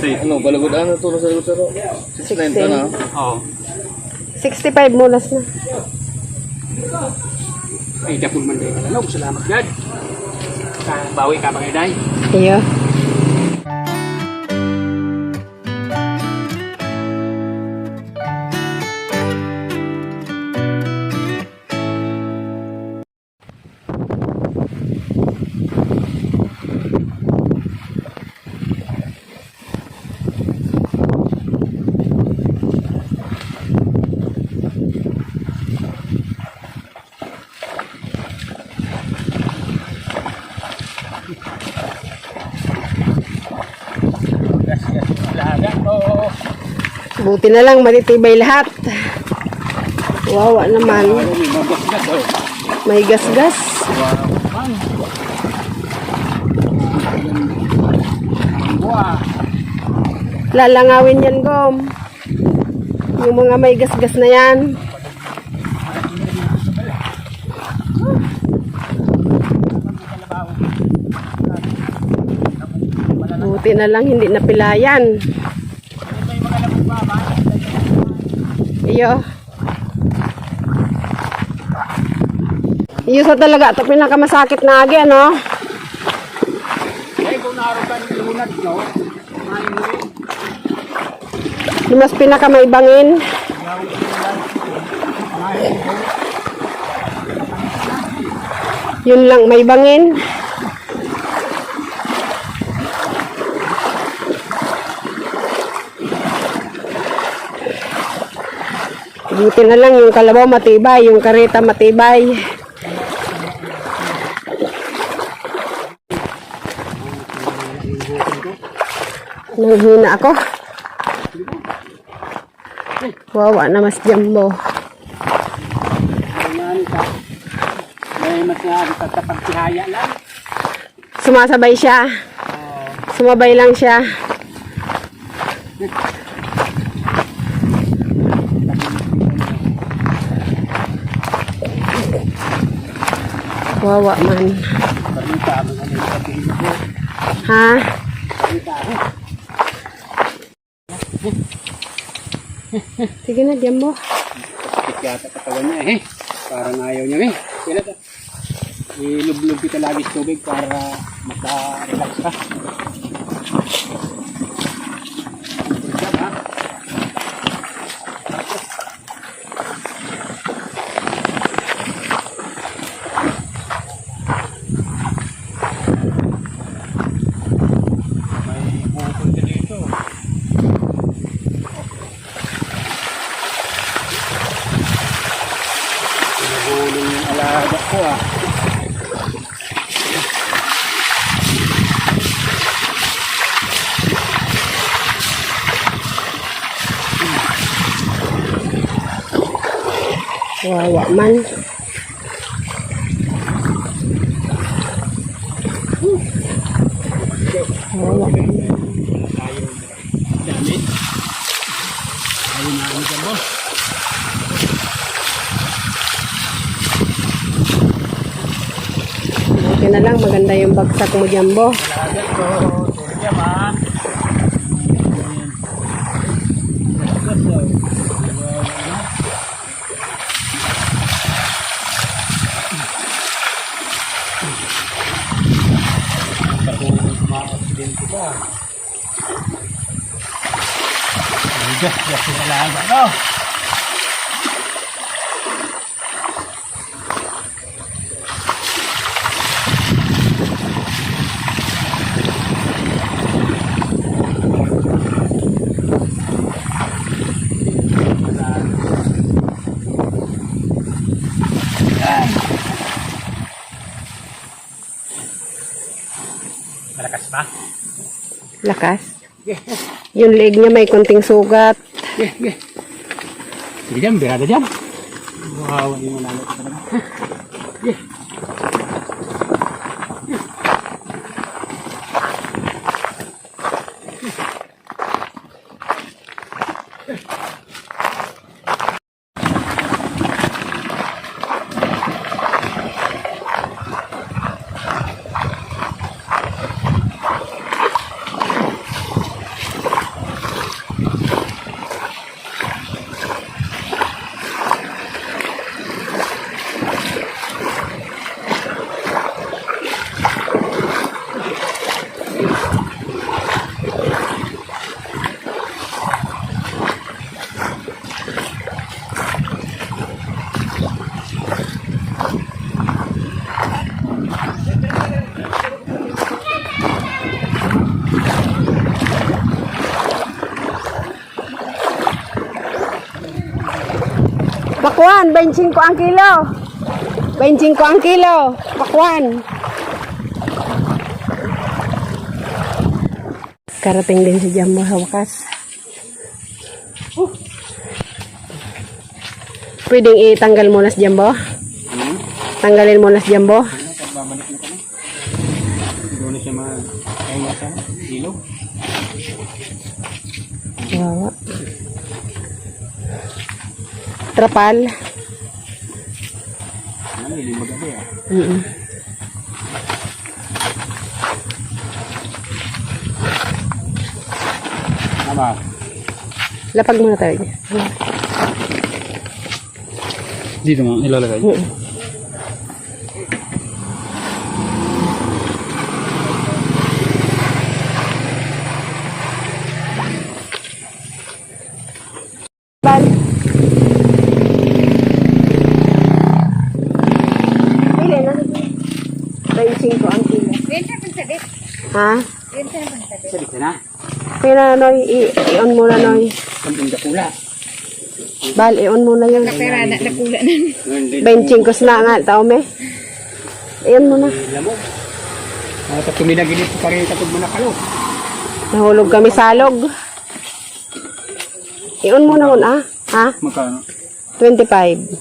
60. Ano, balagod ano to sa 69 pa na. Oo. 65 mulas na. Ay, dapol man din. Ano, salamat God. Sa bawi ka mga day. Iyo. Gracias. Buti na lang matitibay lahat. Wawa naman. May gasgas. Lalangawin yan, Gom. Yung mga may gasgas na yan. Buti na lang hindi napilayan. Iyo. Iyo sa talaga ito pinakamasakit na agi, ano? Eh, kung naroon ka ng lunad, no? Mas pinakamaibangin. Yun lang, may bangin. Buti na lang yung kalabaw matibay, yung kareta matibay. Nanghina ako. Wawa na mas jumbo. Sumasabay siya. Sumabay lang siya. Wawa man. Ha? Sige na, diyan mo. Sakit yata katawan niya eh. Parang ayaw niya eh. Kaya na Ilublog kita lagi sa tubig para maka-relax ka. Good job, ha? May bukol ka dito. Nagulong yung alaga ko ah. Wawa man. Wawa. Ayaw dami. Ayaw na ka ba? Buti na lang, maganda yung bagsak mo, Jambo. Yung alaga ko. Malakas ba? Lakas. Yung leg niya may kunting sugat. Yeah, yeah. Sige dyan, birada dyan. Wow, yung malalo ka talaga. Yeah. Pakwan, 25 ang kilo. 25 ang kilo. Pakwan. Karating din si Jambo sa wakas. Pwedeng itanggal mo na si Jambo? Hmm? Tanggalin mo na si Jambo? Ano, Trapal. Ano, lilimag gabi ah. Mm Tama. Lapag muna tayo. Dito nga, ilalagay. Mm. Bal. Pili na. 25 ang kilo. Ha? Salit na. Pero Noy, i- i-on muna Noy. Kamping dakula. Bal, i-on muna yun. Pera na nakula na. 25 na nga, tao me. I-on muna. Lamog. Mga tatlo minaginit pa rin tatog manakalo. Nahulog kami sa alog. I-on muna muna, ha? Magkano? 25.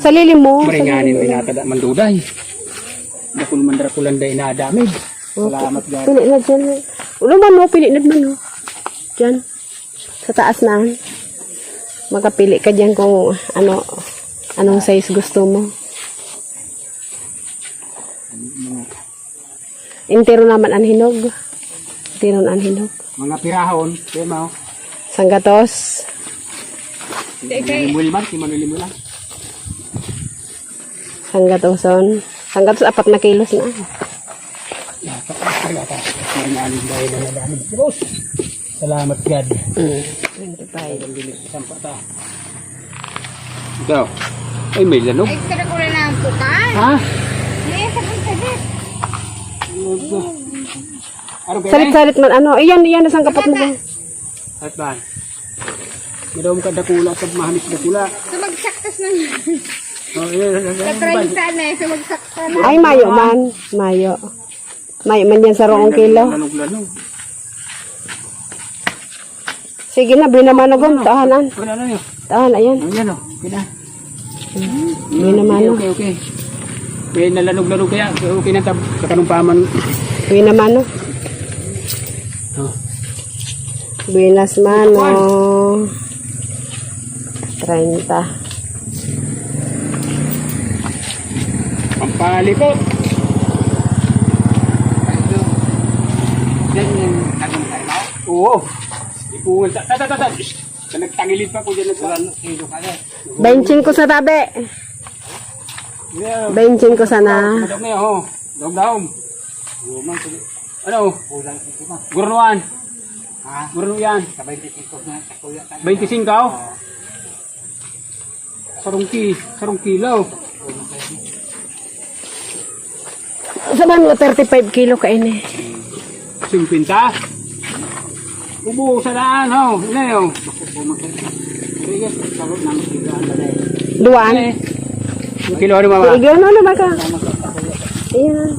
Sa lilim mo. sa Maringanin lilim. may natada manduday. Dakul man darakulan day nadamig. Salamat God. Pili na dyan. Ulo man mo, pili na man. oh. Dyan. Sa taas na. Makapili ka dyan kung ano, anong size gusto mo. Intero naman ang hinog. Intero na ang hinog. Mga pirahon, kaya mo. Sanggatos. Limul man, si Manilimulan. Sanggatoson. Sanggatos, apat na kilos na. Salamat God. Mm. 25. Ang bilis sa pata. Ito. Ay, may lanog. Ay, sa nakula na ang pukan. Ha? Eh, sa. Ano kaya? Salit-salit man ano. Iyan, iyan, nasang kapat mo ba? At ba? Madawang ka dakula sa mahamis dakula. Sumagsaktas na. Oh, eh, eh, Sa eh, traysa na. Ay, mayo man. Mayo. Mayo man yan sa roong kilo. Sige na, binamanagom. Tahanan. Yun. Tahan, ayan. Ang yan o. Okay na. Binamano. Okay, okay. May nalanog-lanog kaya. Okay, na. Sa kanumpaman. Binamano. Oh. Buenas mano. 30. Pampalikot. Yan yung tagang tayo. Oo. Ipungal. Ta, ta, ta, ta, ta. Shh. Sa nagtangilid pa ko dyan. Nagpulan. Kilo ka na. Benching ko sa tabi. Benching ko sana. Madam na yun, ho. Daog daog. Ano? Gurnuan. Ha? Gurnu yan. Sa 25 na. 25 ka? Sarungki. Sarungkilaw. Sa man mo, 35 kilo ka ini. 50. Ubo sa daan, ho. Ina yun. Duan. Kilo ano mama? Iglaw na naman ka. Ayan.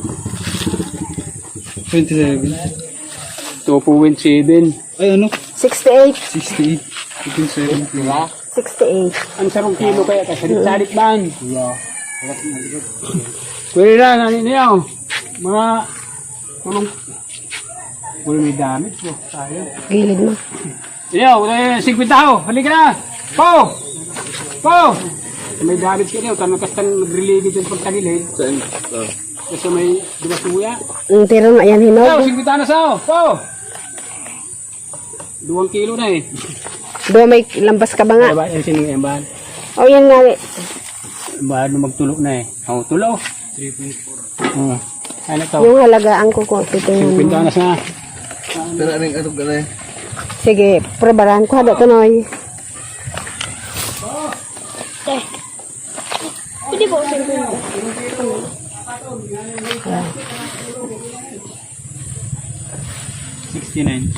27. 2.7. Ay, ano? 68. 68. 27. Diba? 68. Ang sarong kilo kaya ka salit-salit man. Yeah. Pwede na, nanin niyo. Mga tulong. Wala may damit. Oh, sayang. Gilid mo. Iyo, eh, 50 ho. Halika na. Po! Po! May damit ka niyo. Tanong kastan dito sa pagtagilid. Saan? Oh. Kasi may dumasuya. Ang tiro na yan Iyo, hinog. 50 na sao. Po! Duwang kilo na eh. Do may lampas ka ba nga? Diba? Yan sining yan ba? O yan nga. eh. Ba, ano magtulog na eh. Oh, tulo. 3.4. Oh. Ano to? Yung halagaan ko kung Yung pintanas na. Atog ka na eh. Sige, probaran ko. Hado to, Noy. Pwede po, sir. Sixty-nine.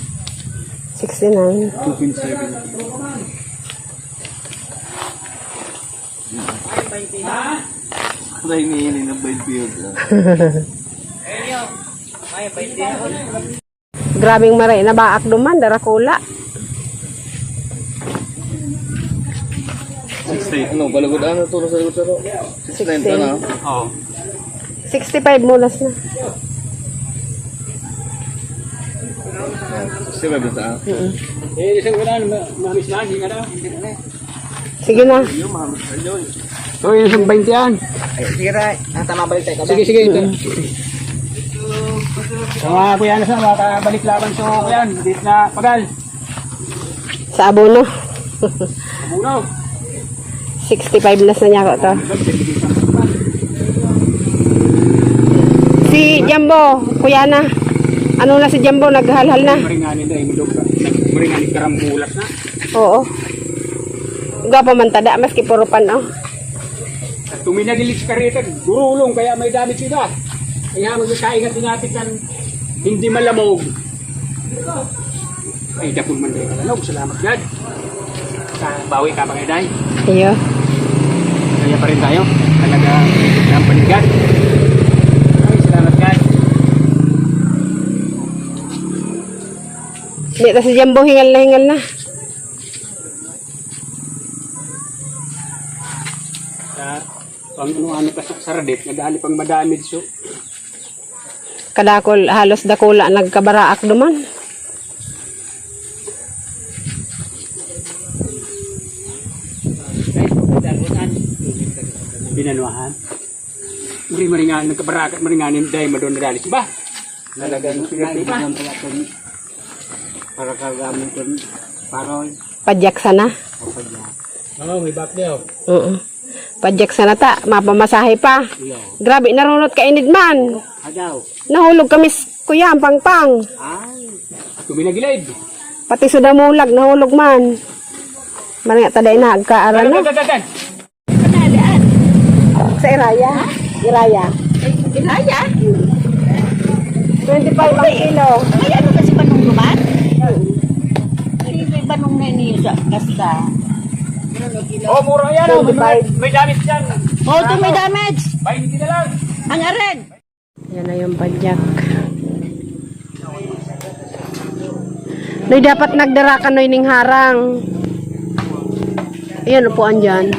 69. 2.7. Wala hinihingi ng bite field. Grabing maray na baak duman, darakula. Sixty. Ano, balagod ano to sa likod saro? Sixty-nine ka na. Oo. 65 mulas na. Sixty-five na sa Eh, isang wala, ma- mamis na, hindi ka na. Sige na. Yung mahamit sa yun. So, yung isang 20 yan. Sige, Ray. Ah, tama balik tayo. Sige, sige, ito. So, mga kuya na sa mga kabalik laban so yan, dito na pagal. Sa abono. Buno. 65 na sa niya ko to. Si Jumbo, kuya na. Ano na si Jumbo, naghalhal na. Maringanin ka. Maringanin karambulas na. Oo. Gapa man tada, maski puro pan, oh. At tuminagilig ka rito, gurulong, kaya may damit sila. Kaya magkakaingat natin kan hindi malamog. Ay, dapon man rin kalanog. Salamat God. Sa bawi ka mga day. Iyo. Kaya pa rin tayo. Talaga, ng panigat. Ay, salamat God. Hindi na si Jumbo, hingal na hingal na. Sa pang ano-ano ka sa saradit, nag-aali pang madami so. Kadakol, halos dakula, nagkabaraak duman. Binanuahan. Muri maringan, nagkabarakat maringanin dahil madon nadalis ba? Nalagang pinati ba? Para kagamit ko paroy. Padyak sana. Oo, may back daw. Oo. Padyak sana ta, mapamasahe pa. Grabe, narunot ka inid man. Adaw. Nahulog kami, kuya, ang pangpang. Ay. Tuminagilid. Pati sudamulag, nahulog man. Maringa taday na, agkaaral na. Sa Iraya? Iraya. Ilaya? 25 ang kilo. May ano kasi banong naman? May banong na niyo sa kasta. Oh, mura yan. Oh. May, 25. may damit yan. Oh, ito may damage. 20 na lang. Ang ared. Yan na yung padyak. Noy, dapat nagdara ka, Noy, ning harang. Ayan, upuan dyan.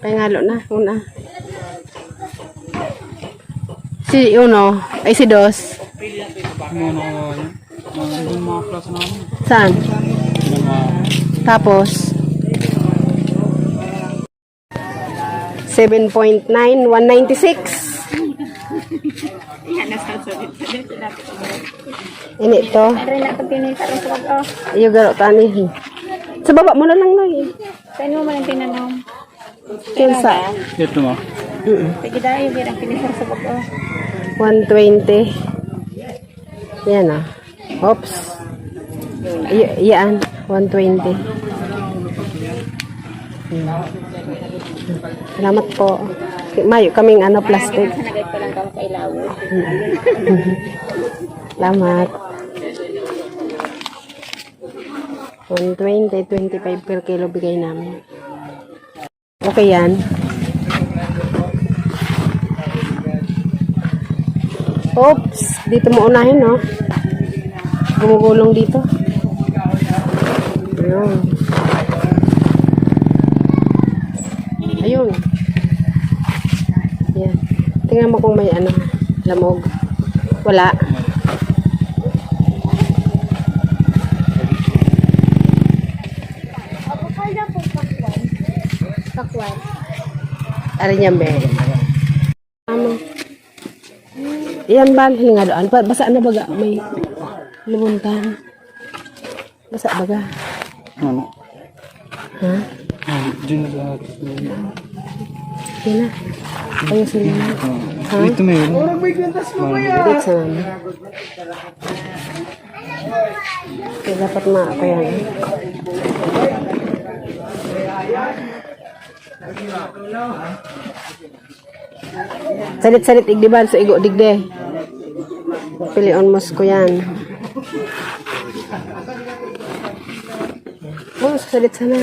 Pangalo na, una. Si uno, ay si dos. Saan? Tapos, 7.9, 196. Ini to. Iyo garo tani. Sa baba mo na lang noy. Saan mo man ang tinanom? Kinsa? Ito mo. Sige dahil yung ang pinisar sa oh. 120. Yan ah. Oops. Y- yan, 120. Hmm. Salamat po. Mayo kaming ano plastic. Salamat. 120, 25 per kilo bigay namin. Okay yan. Oops, dito mo unahin, no? Gumugulong dito. Ayun. Ayun. Yan. Tingnan mo kung may ano, lamog. Wala. Kakwal. Ari niya, be. Ano? Yan ba? Hinga doon. Basa na baga. May lumuntan. Basa baga. Ano? Ha? Diyan na lahat. Yan na. Ayusin mo na. Ha? Dito mayroon. Wait sa mami. Kaya dapat ma ako yan. Salit-salit igdiban sa igo digde. Pilion mos ko yan. Oh, salit sana.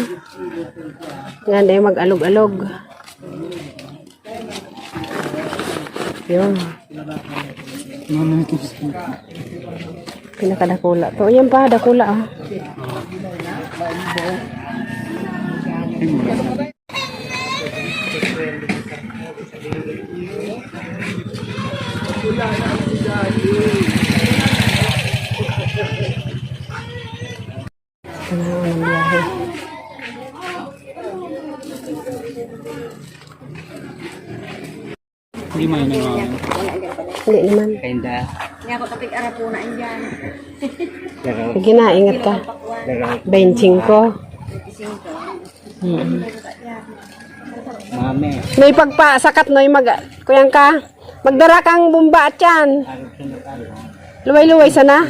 Nga na yung mag-alog-alog. Yun. Pinakadakula to. Yan pa, dakula ah. Hindi may nangalan. Hindi naman. Kinda. Nga ako tapig arapunaan dyan. Pero, Sige na, ingat ka. pero, Benching ko. Hmm. mami. May pagpa, sakat no, mag, kuyang ka. Magdara kang bumba at yan. Luway-luway sana.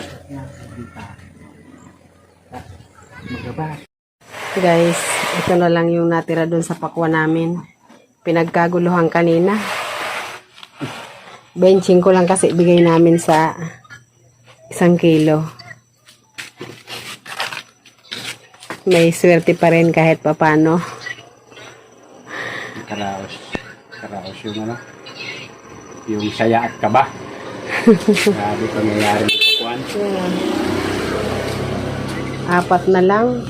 Guys, ito na lang yung natira doon sa pakwa namin. Pinagkaguluhan kanina. Benching ko lang kasi bigay namin sa isang kilo. May swerte pa rin kahit papano. Karaos. Karaos yung ano. Yung saya at kaba. Grabe ko nangyari ng kukuan. Apat na lang.